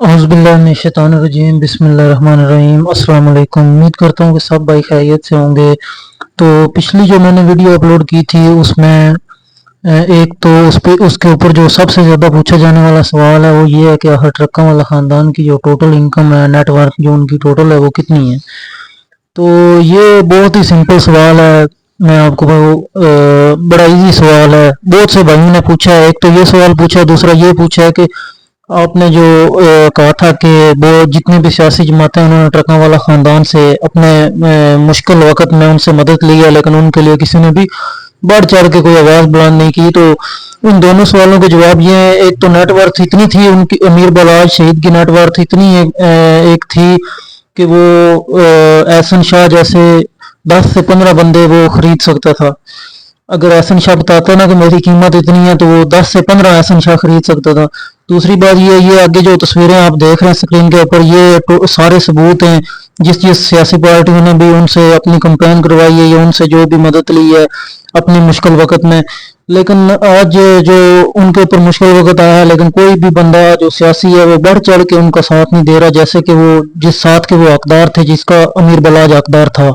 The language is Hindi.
बिस्मिल्लाहिर्रहमानिर्रहीम अस्सलाम वालेकुम उम्मीद करता हूँ कि सब भाई खैरियत से होंगे। तो पिछली जो मैंने वीडियो अपलोड की थी, उसमें एक तो उस पे उसके ऊपर जो सबसे ज़्यादा पूछा जाने वाला सवाल है, वो ये है कि आखिर ट्रक्का वाला ख़ानदान की जो टोटल इनकम है नेटवर्क जो उनकी टोटल है, वो कितनी है? तो ये बहुत ही सिंपल सवाल है। मैं आपको बड़ा इजी सवाल है। बहुत से भाइयों ने पूछा है। एक तो ये सवाल पूछा है दूसरा ये पूछा है कि आपने जो कहा था कि वो जितनी भी सियासी जमातें उन्होंने ट्रकों वाला ख़ानदान से अपने मुश्किल वक़्त में उनसे मदद ली है लेकिन उनके लिए किसी ने भी बढ़ चढ़ के कोई आवाज़ बुलंद नहीं की। तो उन दोनों सवालों के जवाब ये हैं एक तो नेटवर्थ इतनी थी उनकी अमीर बलाज शहीद की नेटवर्थ इतनी एक, एक थी कि वो एहसन शाह जैसे दस से पंद्रह बंदे वो खरीद सकता था। अगर एहसन शाह बताता ना कि मेरी कीमत इतनी है तो वो दस से पंद्रह एहसन शाह खरीद सकता था। दूसरी बात ये ये आगे जो तस्वीरें आप देख रहे हैं स्क्रीन के ऊपर, ये तो सारे सबूत हैं, जिस जिस सियासी पार्टियों ने भी उनसे अपनी कंपेन करवाई है, या उनसे जो भी मदद ली है अपनी मुश्किल वक़्त में। लेकिन आज जो उनके ऊपर मुश्किल वक़्त आया है लेकिन कोई भी बंदा जो सियासी है, वो बढ़ चढ़ के उनका साथ नहीं दे रहा, जैसे कि वो, जिस साथ के वो हकदार थे, जिसका अमीर बलाज हकदार था।